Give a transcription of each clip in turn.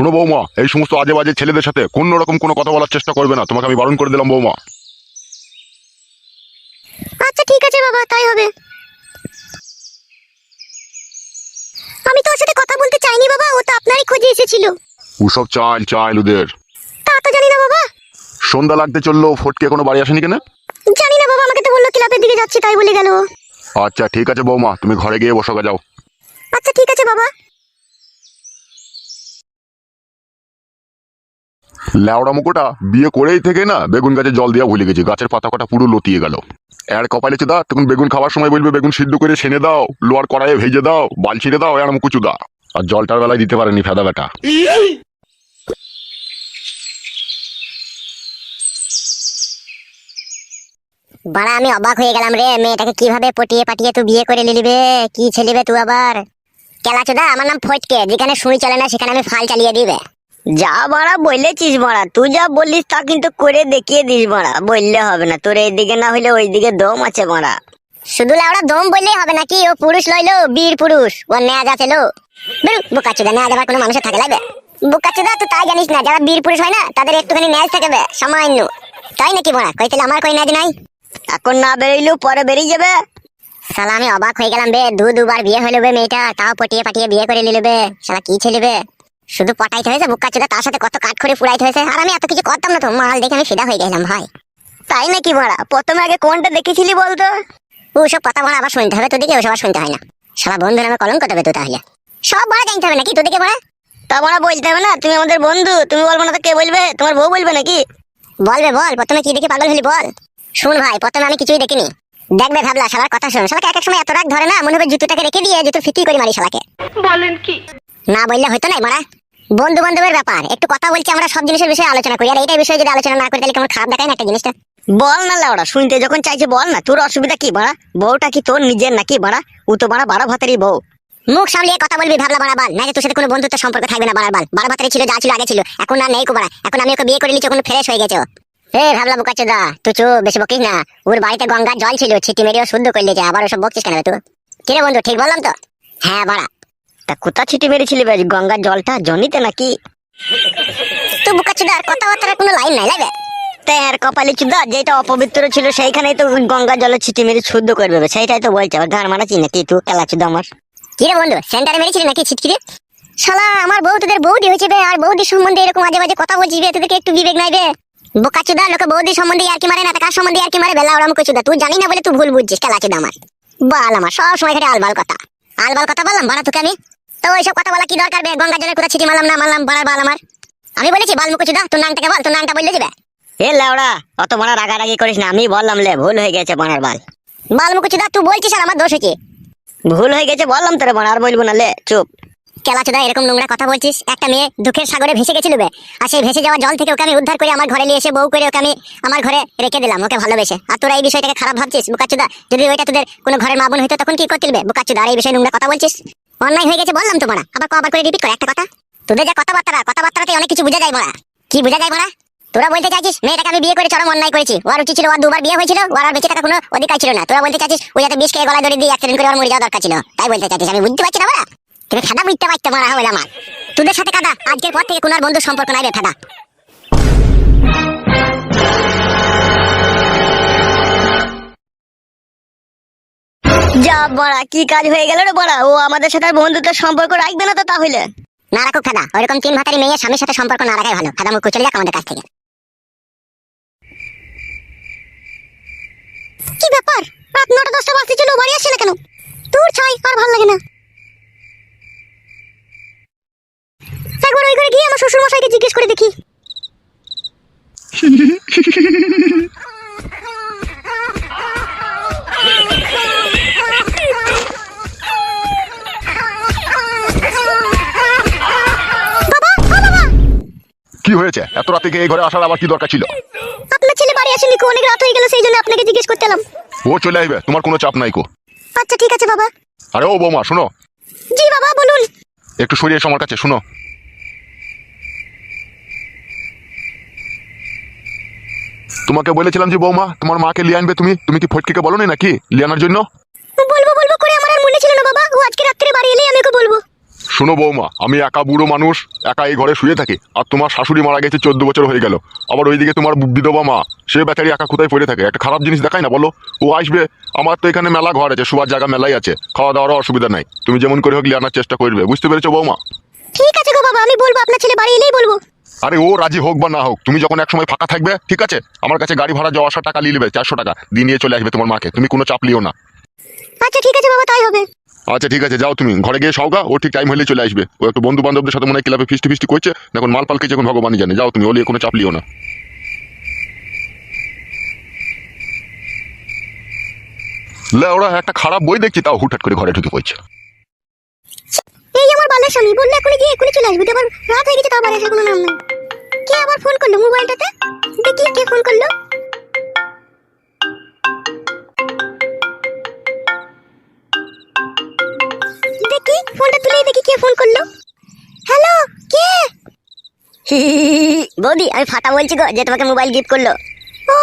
শোনো বৌমা এই সমস্ত আজে বাজে ছেলেদের সাথে কোনো রকম কোনো কথা বলার চেষ্টা করবে না। তোমাকে আমি বারণ করে দিলাম বৌমা। আচ্ছা ঠিক আছে বাবা তাই হবে। আমি তো ওর সাথে কথা বলতে চাইনি বাবা ও তো আপনারই খোঁজে এসেছিল। ওসব চাল চাল ওদের। তা তো জানি না বাবা। সন্ধ্যা লাগতে চলল ফটকে কোনো বাড়ি আসেনি কেন? জানি না বাবা আমাকে তো বলল ক্লাবের দিকে যাচ্ছে তাই বলে গেল। আচ্ছা ঠিক আছে বৌমা তুমি ঘরে গিয়ে বসো যাও। আচ্ছা ঠিক আছে বাবা। ল্যাওড়া মুকুটা বিয়ে করেই থেকে না বেগুন গাছে জল দেওয়া ভুলে গেছি। গাছের পাতা কটা পুরো লতিয়ে গেল। এর কপালে চুদা, তখন বেগুন খাওয়ার সময় বলবে, বেগুন সিদ্ধ করে সেনে দাও লোয়ার কড়াইয়ে ভেজে দাও, বাল ছিঁড়ে দাও এর মুকুচুদা আর জলটার বেলায় দিতে পারেনি ফেদা বেটা। বাড়া, আমি অবাক হয়ে গেলাম রে। মেয়েটাকে কীভাবে পটিয়ে পাটিয়ে তুই বিয়ে করে নিলিবে কি ছেলিবে তুই আবার? কেলা চোদা, আমার নাম ফটকে। যেখানে শুই চলে না, সেখানে আমি ফাল চালিয়ে দিবে যা মারা বলেছিস মারা তুই যা বললিস তা কিন্তু করে দেখিয়ে দিস মারা বললে হবে না তোর এইদিকে না হলে ওইদিকে দম আছে মারা শুধু লাউড়া দম বললেই হবে নাকি ও পুরুষ লইলো বীর পুরুষ ও নেয়া যাচ্ছে লো বোকা চোদা নেয়া যাবার কোনো মানুষের থাকে লাগবে? বোকা চোদা তুই তাই জানিস না যারা বীর পুরুষ হয় না তাদের একটুখানি ন্যাজ থাকে বে, সামান্য। তাই নাকি বড়া কই তাহলে আমার কই ন্যাজ নাই? এখন না বেরোইলেও পরে বেরিয়ে যাবে। শালা আমি অবাক হয়ে গেলাম বে দু দুবার বিয়ে হলো বে মেয়েটা তাও পটিয়ে পাটিয়ে বিয়ে করে নিলে বে শালা কি ছেলেবে শুধু পটাইতে হয়েছে বুকা চোদা তার সাথে কত কাঠ করে পুরাইতে হয়েছে। আর আমি এত কিছু করতাম না তো মাল দেখে আমি ফিদা হয়ে গেলাম ভাই। তাই নাকি মারা প্রথমে আগে কোনটা দেখেছিলি বলতো? ওসব কথা বলা আবার শুনতে হবে তোদিকে ওসব শুনতে হয় না। শালা বন্ধু নামে কলঙ্ক দেবে তো তাহলে। সব বড় জানতে হবে নাকি তোদিকে বড়? তা মারা বলতে হবে না তুমি আমাদের বন্ধু তুমি বলব না তো কে বলবে? তোমার বউ বলবে নাকি? বলবে বল প্রথমে কি দেখে পাগল হলি বল। শুন ভাই প্রথমে আমি কিছুই দেখিনি। দেখবে ভাবলা শালার কথা শুন। শালাকে এক এক সময় এত রাগ ধরে না মনে হবে জুতোটাকে রেখে দিয়ে জুতো ফিটি করে মারি শালাকে। বলেন কি? না বললে হয়তো নাই মারা বন্ধু বান্ধবের ব্যাপার। একটু কথা বলছি আমরা সব জিনিসের বিষয়ে আলোচনা করি। আর এইটাই বিষয়ে যদি আলোচনা না করি তাহলে কেমন খারাপ দেখায় না একটা জিনিসটা? বল না লাউড়া শুনতে যখন চাইছে বল না। তোর অসুবিধা কি বাড়া? বউটা কি তোর নিজের নাকি বাড়া? ও তো বাড়া বাড়া ভাতেরই বউ। মুখ সামলিয়ে কথা বলবি ভাবলা বাড়া বাল। না তোর সাথে কোনো বন্ধুত্ব সম্পর্ক থাকবে না বাড়ার বাল। বাড়া ভাতারে ছিল যা ছিল আগে ছিল। এখন আর নেই কোবারা এখন আমি ওকে বিয়ে করে নিচ্ছি ওখানে ফ্রেশ হয়ে গেছে। এ ভাবলা বোকাচ্ছো দা তুই চুপ বেশি বকিস না। ওর বাড়িতে গঙ্গার জল ছিল ছিটি মেরেও শুদ্ধ করে লিয়েছে আবার ওসব বকছিস কেন তুই? কিরে বন্ধু ঠিক বললাম তো? হ্যাঁ বাড়া। তা কোথা ছিটি মেরেছিলি বেশ গঙ্গার জলটা জনিতে নাকি? তুই বোকাচ্ছো দা আর কথাবার্তার কোনো লাইন নাই লাগবে তাই আর কপালি চুদা যেটা অপবিত্র ছিল সেইখানেই তো গঙ্গা জলে ছিটি মেরে শুদ্ধ করে দেবে। সেইটাই তো বলছে আবার গান মারাচ্ছি নাকি? তুই খেলা চুদা আমার। কিরে বন্ধু সেন্টারে মেরেছিলি নাকি ছিটকিরে শালা আমার বউ তোদের বৌদি হয়েছে বে আর বৌদির সম্বন্ধে এরকম আজে বাজে কথা বলছিস বে তোদেরকে একটু বিবেক নাই বে? বোকাচুদা লোকে বৌদির সম্বন্ধে আর কি মারে না কার সম্বন্ধে আর কি মারে? বেলা ওরা মুখচুদা তুই জানি না বলে তুই ভুল বুঝছিস খেলাচুদা আমার। বাল আমার সব সময় খালি আলবাল কথা। আলবাল কথা বললাম বাড়া তোকে আমি। তো ওইসব কথা বলা কি দরকার বে? গঙ্গা জলের কোথা ছিটি মারলাম না? মারলাম বাড়ার বাল আমার। আমি বলেছি বাল মুখচুদা তোর বল তোর বললে যাবে এ লেওড়া অত রাগারাগি করিস না আমি বললাম লে ভুল হয়ে গেছে বনার বাল। বাল মুখচুদা তুই বলছিস আর আমার দোষ হয়েছে। ভুল হয়ে গেছে বললাম তোরে বলব না লে চুপ। কেলাচোদা এরকম নোংরা কথা বলছিস একটা মেয়ে দুঃখের সাগরে ভেসে গেছিল বে। আর সেই ভেসে যাওয়া জল থেকে ওকে আমি উদ্ধার করে আমার ঘরে নিয়ে এসে বউ করে ওকে আমি আমার ঘরে রেখে দিলাম ওকে ভালোবেসে। আর তোরা এই বিষয়টাকে খারাপ ভাবছিস বুকাচুদা? যদি ওইটা তোদের কোনো ঘরের মা বোন হইতো তখন কি করতিলবে বুকাচুদা? আর এই বিষয়ে নোংরা কথা বলছিস? অন্যায় হয়ে গেছে, বললাম তো আবার কবার করে রিপিট করে একটা কথা। তোদের যা কথাবার্তা কথাবার্তাতে অনেক কিছু বোঝা যায় মারা কি বোঝা যায় মারা তোরা বলতে চাইছিস, মেয়েটাকে আমি বিয়ে করে চরম অন্যায় করেছি। ওর উচিত ছিল, ওর দুবার বিয়ে হয়েছিল, ওর আর বেঁচে থাকার কোনো অধিকার ছিল না। তোরা বলতে চাইছিস, ওই যাতে বিষ খেয়ে গলায় ধরে দিয়ে অ্যাক্সিডেন্ট করে ওর মরে যাওয়া দরকার ছিল। তাই বলতে চাইছিস, আমি বুঝতে পারছি না মারা তুমি খাদা বুঝতে পারতে মারা হবে আমার। তোদের সাথে কাদা। আজকের পর থেকে কোনো আর বন্ধুর সম্পর্ক নাই রে খাদা যা বড়া কি কাজ হয়ে গেল রে বড়া? ও আমাদের সাথে বন্ধুত্বের সম্পর্ক রাখবে না তো তাহলে? না রাখুক খাদা ওইরকম তিন ভাতারি মেয়ে স্বামীর সাথে সম্পর্ক না রাখাই ভালো। খাদা মুখ চলে যাক আমাদের কাছ থেকে। কি ব্যাপার? রাত নটা দশটা বাজতে চলো বাড়ি আসছে না কেন? তোর ছাই আর ভালো লাগে না। কি হয়েছে? এত রাতে গিয়ে ঘরে আসার আবার কি দরকার ছিল? আপনার ছেলে বাড়ি আসেনি কো অনেক রাত হয়ে গেল সেই জন্য আপনাকে জিজ্ঞেস করতে এলাম। ও চলে আসবে তোমার কোনো চাপ নাই কো। আচ্ছা ঠিক আছে বাবা। আরে ও বৌমা শোনো। জি বাবা বলুন। একটু সরিয়ে এসো আমার কাছে শোনো। তোমাকে বলেছিলাম যে বৌমা তোমার মাকে লিয়ে আনবে তুমি? তুমি কি ফটকে বলো নাকি লিয়ে আনার জন্য? বলব বলব করে আমার আর মনে ছিল না বাবা। ও আজকে রাত্রে বাড়ি এলেই আমি ওকে বলব। শোনো বৌমা আমি একা বুড়ো মানুষ একা এই ঘরে শুয়ে থাকি আর তোমার শাশুড়ি মারা গেছে চোদ্দ বছর হয়ে গেল। আবার ওইদিকে তোমার বিধবা মা সে বেচারি একা কোথায় পড়ে থাকে? একটা খারাপ জিনিস দেখায় না বলো? ও আসবে আমার তো এখানে মেলা ঘর আছে শোয়ার জায়গা মেলাই আছে খাওয়া দাওয়ারও অসুবিধা নাই। তুমি যেমন করে হোক আনার চেষ্টা করবে বুঝতে পেরেছ বৌমা? ঠিক আছে গো বাবা আমি বলব আপনার ছেলে বাড়ি এলেই বলব। আরে ও রাজি হোক বা না হোক তুমি যখন এক সময় ফাঁকা থাকবে ঠিক আছে? আমার কাছে গাড়ি ভাড়া যাওয়া আসার টাকা নিয়ে নেবে চারশো টাকা দিয়ে নিয়ে চলে আসবে তোমার মাকে তুমি কোনো চাপ লিও না। আচ্ছা ঠিক আছে বাবা তাই হবে। আচ্ছা ঠিক আছে, যাও তুমি। ঘরে গিয়ে সওগা ও ঠিক টাইম হলে চলে আসবে। ও একটু বন্ধু বান্ধবদের সাথে মনে হয় ক্লাবে ফিস্টি ফিস্টি করছে। এখন মাল পালকে যখন ভগবানই জানে। যাও তুমি ওলিয়ে কোনো চাপ লিও না। ওরা একটা খারাপ বই দেখছি, তাও হুটহাট করে ঘরে ঢুকে পড়ছে। এই আমার বালের স্বামী, বললে এখনই গিয়ে এখনই চলে আসবে। আবার রাত হয়ে গেছে বাড়ি আসার কোনো নাম নাই। কে আবার ফোন করল মোবাইলটাতে? দেখি, কে ফোন করল? ফোনটা তুলে দেখি কে ফোন করল। হ্যালো কে? বৌদি আমি ফাটা বলছি গো যে তোমাকে মোবাইল গিফট করল। ও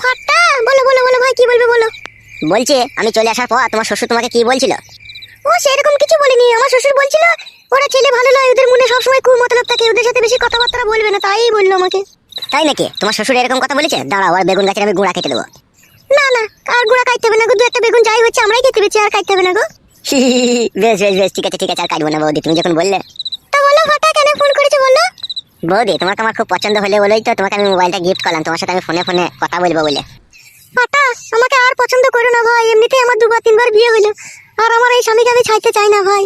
ফাটা? বলো বলো বলো ভাই কি বলবে বলো। বলছে আমি চলে আসার পর তোমার শ্বশুর তোমাকে কি বলছিল? ও সেরকম কিছু বলিনি। আমার শ্বশুর বলছিল ওরা ছেলে ভালো নয় ওদের মনে সবসময় কুমতলব থাকে ওদের সাথে বেশি কথাবার্তা বলবে না তাই বলল আমাকে। তাই নাকি? তোমার শ্বশুর এরকম কথা বলেছে? দাঁড়াও আর বেগুন গাছের আমি গুঁড়া কেটে দেবো। না না আর গুঁড়া কাটতে হবে না গো দু একটা বেগুন যাই হচ্ছে আমরাই খেতে পেয়েছি আর কাটতে হবে না গো। বেশ বেশ বেশ, ঠিক আছে ঠিক আছে, আর কাটবো না বৌদি। তুমি যখন বললে, তা বলো ফাটা কেন ফোন করেছে বলো? বৌদি, তোমাকে আমার খুব পছন্দ হলে বলেই তো তোমাকে আমি মোবাইলটা গিফট করলাম। তোমার সাথে আমি ফোনে ফোনে কথা বলব বলে। ফাটা আমাকে আর পছন্দ করো না ভাই। এমনিতেই আমার দুবার, তিনবার বিয়ে হলো। আর আমার এই স্বামীকে আমি ছাড়তে চাই না ভাই।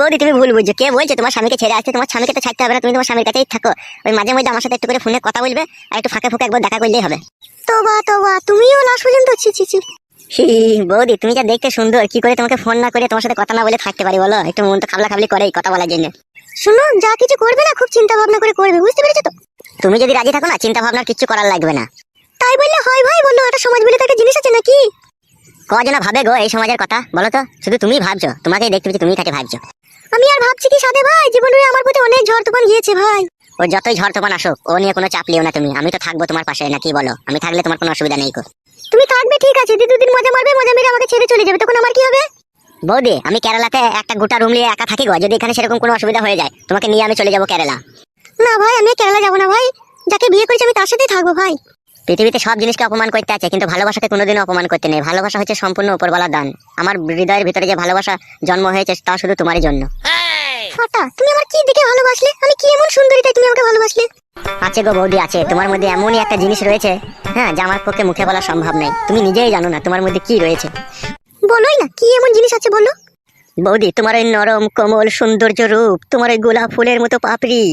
বৌদি, তুমি ভুল বুঝছ। কে বলছে তোমার স্বামীকে ছেড়ে আসতে? তোমার স্বামীকে তো ছাড়তে হবে না। তুমি তোমার স্বামীর কাছেই থাকো। ওই মাঝে মধ্যে আমার সাথে একটু করে ফোনে কথা বলবে, আর একটু ফাঁকে ফুঁকে একবার দেখা করলেই হবে। তোবা তোবা, তুমিও লাস্ট পর্যন্ত ছি ছি। বৌদি তুমি যা দেখতে সুন্দর কি করে তোমাকে ফোন না করে তোমার সাথে কথা না বলে থাকতে পারি বলো? একটু মন তো খাবলা খাবলি করেই কথা বলার জন্য। শুনো যা কিছু করবে না খুব চিন্তা ভাবনা করে করবে বুঝতে পেরেছ তো? তুমি যদি রাজি থাকো না চিন্তা কিছু করার লাগবে না। তাই বললে হয় ভাই বলল এটা সমাজ বলে তো একটা জিনিস আছে নাকি? কজনা ভাবে গো এই সমাজের কথা বলো তো? শুধু তুমি ভাবছ তোমাকেই দেখতে পেয়েছি তুমি তাকে ভাবছ? আমি আর ভাবছি কি সাথে ভাই জীবনে আমার প্রতি অনেক ঝড় তুফান গিয়েছে ভাই। ও যতই ঝড় তুফান আসুক ও নিয়ে কোনো চাপ লিও না তুমি আমি তো থাকব তোমার পাশে নাকি বলো? আমি থাকলে তোমার কোনো অসুবিধা নেই গো তুমি থাকবে ঠিক আছে। দি দুদিন মজা মারবে মজা মেরে আমাকে ছেড়ে চলে যাবে তখন আমার কি হবে? বৌদি আমি কেরালাতে একটা গোটা রুম নিয়ে একা থাকি গো যদি এখানে সেরকম কোনো অসুবিধা হয়ে যায় তোমাকে নিয়ে আমি চলে যাব কেরালা। না ভাই আমি কেরালা যাব না ভাই। যাকে বিয়ে করেছি আমি তার সাথেই থাকব ভাই। পৃথিবীতে সব জিনিসকে অপমান করতে আছে কিন্তু ভালোবাসাকে কোনোদিনও অপমান করতে নেই। ভালোবাসা হচ্ছে সম্পূর্ণ উপরওয়ালা দান। আমার হৃদয়ের ভিতরে যে ভালোবাসা জন্ম হয়েছে তা শুধু তোমারই জন্য। ফাটা তুমি আমার কি দেখে ভালোবাসলে? আমি কি এমন সুন্দরী তাই তুমি আমাকে ভালোবাসলে? আছে গো বৌদি আছে। তোমার মধ্যে এমনই একটা জিনিস রয়েছে হ্যাঁ যা আমার পক্ষে মুখে বলা সম্ভব নেই তুমি নিজেই জানো না তোমার মধ্যে কি রয়েছে। বলোই না কি এমন জিনিস আছে বলো? বৌদি তোমার ওই নরম কোমল সৌন্দর্য রূপ তোমার ওই গোলাপ ফুলের মতো পাপড়ি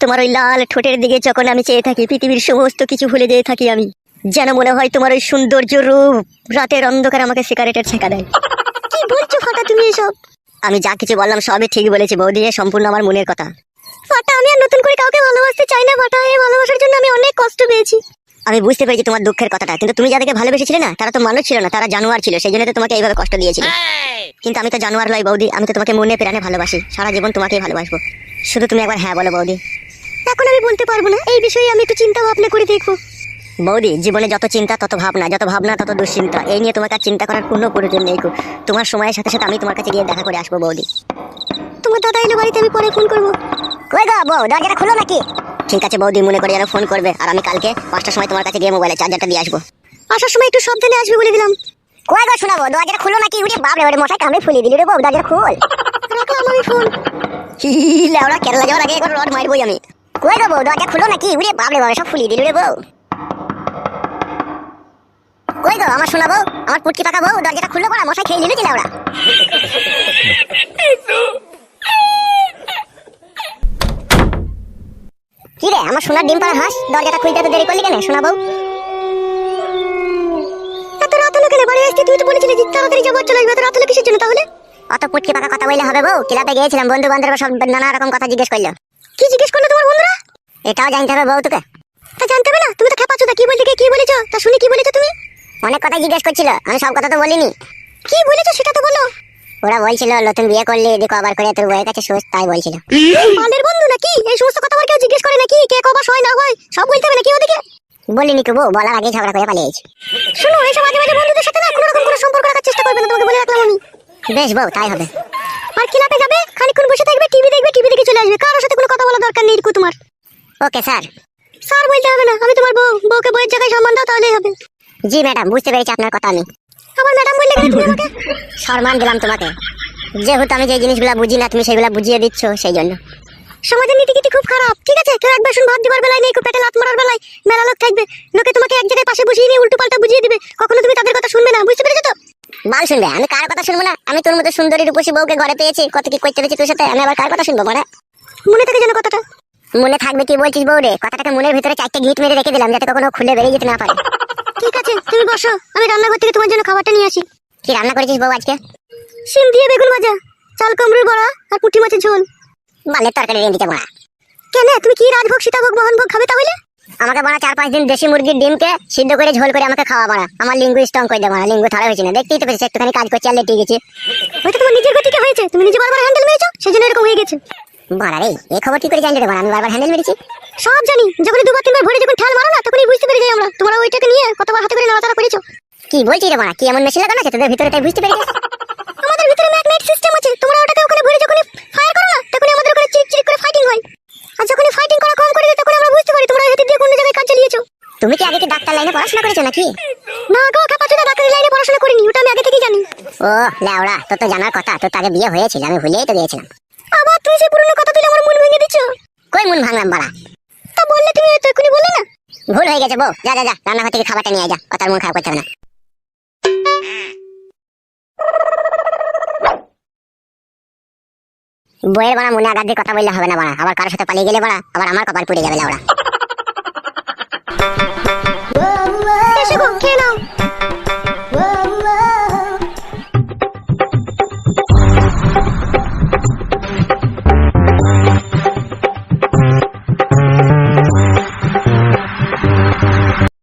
তোমার ওই লাল ঠোঁটের দিকে যখন আমি চেয়ে থাকি পৃথিবীর সমস্ত কিছু ভুলে যেয়ে থাকি আমি যেন মনে হয় তোমার ওই সৌন্দর্য রূপ রাতের অন্ধকার আমাকে সিগারেটের ছেঁকা দেয়। কি বলছো ফাটা তুমি এসব? আমি যা কিছু বললাম সবই ঠিক বলেছি বৌদি এ সম্পূর্ণ আমার মনের কথা। ফাটা আমি আর নতুন করে কাউকে ভালোবাসতে চাই না। ফাটা এই ভালোবাসার জন্য আমি অনেক কষ্ট পেয়েছি। আমি বুঝতে পেরেছি তোমার দুঃখের কথাটা কিন্তু তুমি যাদেরকে ভালোবেসেছিলে না তারা তো মানুষ ছিল না তারা জানোয়ার ছিল সেই জন্য তো তোমাকে এইভাবে কষ্ট দিয়েছিল কিন্তু আমি তো জানোয়ার লয় বৌদি আমি তো তোমাকে মনে প্রাণে ভালোবাসি সারা জীবন তোমাকেই ভালোবাসবো। শুধু তুমি একবার হ্যাঁ বলো বৌদি। এখন আমি বলতে পারব না এই বিষয়ে আমি একটু চিন্তা ভাবনা করে দেখব। বৌদি জীবনে যত চিন্তা তত ভাবনা যত ভাবনা তত দুশ্চিন্তা এই নিয়ে তোমাকে আর চিন্তা করার কোনো প্রয়োজন নেই গো। তোমার সময়ের সাথে সাথে আমি তোমার কাছে গিয়ে দেখা করে আসব বৌদি। তোমার দাদা এলো বাড়িতে আমি পরে ফোন করব। কই গো বউ দরজাটা খুলো নাকি? ঠিক আছে বৌদি মনে করে যেন ফোন করবে। আর আমি কালকে পাঁচটার সময় তোমার কাছে গিয়ে মোবাইলে চার্জারটা দিয়ে আসব। আসার সময় একটু সাবধানে আসবে বলে দিলাম। কই গো শোনাবো দরজাটা খুলো নাকি? উড়ে বাপরে ওরে মশাই কামড়ে ফুলিয়ে দিলি রে বউ দরজাটা খুল। রাখলাম আমি ফোন লেওড়া কেরালা যাওয়ার আগে একবার রড মারবই আমি। কই গো বউ দরজা খুলো নাকি? উড়ে বাপরে বাবা সব ফুলিয়ে দিলি রে বউ। কই গো আমার শোনাবো? আমার পুটকি পাকা বউ দরজাটা খুললো পড়া মশাই খেয়ে নিল কি লেওড়া? কি রে আমার সোনার ডিম হাঁস? দরজাটা খুলতে এত দেরি করলি কেন? শোনাবো এত রাত হলো কেন? বাড়ি আসতে তুই তো বলেছিলি যে তাড়াতাড়ি যাব চলে আসবে এত রাত হলো কিসের জন্য তাহলে? অত পুটকি পাকা কথা বললে হবে বউ? ক্লাবে গিয়েছিলাম বন্ধু বান্ধব সব নানা রকম কথা জিজ্ঞেস করল। কি জিজ্ঞেস করল তোমার বন্ধুরা? এটাও জানতে হবে বউ তোকে। তা জানতে হবে না তুমি তো খেপাচ্ছ কি বলতে কি বলেছ? তা শুনি কি বলেছ তুমি? অনেক কথা জিজ্ঞেস করছিল আমি সব কথা তো বলিনি। কি বলেছ সেটা তো বলো। ওরা বলছিল নতুন বিয়ে করলে এদিকে আবার করে তোর বউয়ের কাছে সুস্থ তাই বলছিল। মালের বন্ধু নাকি? এই সমস্ত কথা আবার কেউ জিজ্ঞেস করে নাকি? কে কবার হয় না হয় সব বলতে হবে নাকি ওদিকে? বলিনি বউ বলার আগে ঝগড়া করে পালিয়েছি। শোনো এইসব মাঝে মাঝে বন্ধুদের সাথে না কোনো রকম কোনো সম্পর্ক রাখার চেষ্টা করবে না তোমাকে বলে রাখলাম আমি। বেশ বউ তাই হবে। আর খেলাতে যাবে? খালি সারাক্ষণ বসে থাকবে টিভি দেখবে টিভি দেখে চলে আসবে। কারোর সাথে কোনো কথা বলার দরকার নেই তোমার। Okay sir. স্যার বলতে হবে না আমি তোমার বউ বউকে বউয়ের জায়গায় সম্মান দাও তাহলেই হবে। জি ম্যাডাম বুঝতে পেরেছি আপনার কথা আমি। আবার ম্যাডাম বললে কেন তুমি আমাকে? সম্মান দিলাম তোমাকে। যেহেতু আমি যে জিনিসগুলো বুঝি না তুমি সেগুলো বুঝিয়ে দিচ্ছ সেই জন্য। সমাজের নীতি গীতি খুব খারাপ ঠিক আছে? কেউ এক বাসন ভাত দিবার বেলায় নেই কেউ পেটে লাত মারার বেলায়। মেলা লোক থাকবে লোকে তোমাকে এক জায়গায় পাশে বসিয়ে নিয়ে উল্টো পাল্টা বুঝিয়ে দিবে। কখনো তুমি তাদের কথা শুনবে না বুঝতে পেরেছ তো? বাল শুনবে আমি কার কথা শুনব না? আমি তোর মতো সুন্দরী রূপসী বউকে ঘরে পেয়েছি কত কি করতে পেরেছি তোর সাথে? আমি আবার কার কথা শুনব মানে মনে থাকে যেন কথাটা। মনে থাকবে কি বলছিস বউ রে কথাটাকে মনের ভিতরে চারটে গিট মেরে রেখে দিলাম যাতে কখনো খুলে বেরিয়ে যেতে না পারে। ঠিক আছে তুমি বসো। আমি রান্নাঘর থেকে তোমার জন্য খাবারটা নিয়ে আসি। কি রান্না করেছিস বউ আজকে? সিম দিয়ে বেগুন ভাজা চাল কুমড়োর বড়া আর পুঁটি মাছের ঝোল। বালের তরকারি রেঁধিতে বড়া। কেন? তুমি কি রাজভোগ সীতাভোগ মোহনভোগ খাবে তাহলে? আমাকে বড়া চার পাঁচ দিন দেশি মুরগির ডিমকে সিদ্ধ করে ঝোল করে আমাকে খাওয়া বড়া। আমার লিঙ্গু স্ট্রং করে দেবো লিঙ্গু থাড়া হয়েছে না। দেখতেই তো পেয়েছি একটুখানি কাজ করছি আর লেটে গেছি। হয়তো তোমার নিজের গতিকে হয়েছে। তুমি নিজে বারবার হ্যান্ডেল মেরেছো সেজন্য এরকম হয়ে গেছে। বড়া রে এই খবর কি করে জানলি বড়া। আমি বারবার হ্যান্ডেল মেরেছি। সব জানি। যখনই দুবার তিনবার ভরে যখন ঠাল মারো না তখনই বুঝতে পেরে যাই আমরা। তোমরা ওইটাকে নিয়ে কতবার হাতে করে নাড়াচাড়া করেছ? কি বলছিস রে বড়া কি এমন মেশিন লাগানো আছে? তোদের ভিতরে তাই বুঝতে পেরেছিস আমাদের ভিতরে ম্যাগনেট সিস্টেম আছে। তোমরা ওটাকে ওখানে ভরে যখনই ফায়ার করো না তখনই আমাদের ওখানে চিক চিক করে ফাইটিং হয়। আর যখনই ফাইটিং করা কম করে দেয় তখন আমরা বুঝতে পারি তোমরা হেঁটে দিয়ে কোন জায়গায় কাজ চালিয়েছো। তুমি কি আগে কি ডাক্তার লাইনে পড়াশোনা করেছ নাকি? না গো কাপাচুদা ডাক্তারি লাইনে পড়াশোনা করিনি ওটা আমি আগে থেকেই জানি। ও ল্যাওড়া তোর তো জানার কথা তোর তো আগে বিয়ে হয়েছিল আমি ভুলেই তো গিয়েছিলাম। আবার তুমি সেই পুরনো কথা তুলে আমার মন ভেঙে দিচ্ছ? কই মন ভাঙলাম বড়া তা বললে তুমি বললে না? ভুল হয়ে গেছে বউ। যা যা যা, রান্নাঘর থেকে খাবারটা নিয়ে যা। কথার মন খারাপ করতে হবে না। বইয়ের বাড়া মনে আঘাত দিয়ে কথা বললে হবে না বাড়া। আবার কারোর সাথে পালিয়ে গেলে বাড়া, আবার আমার কপাল পুড়ে যাবে খেয়ে নাও।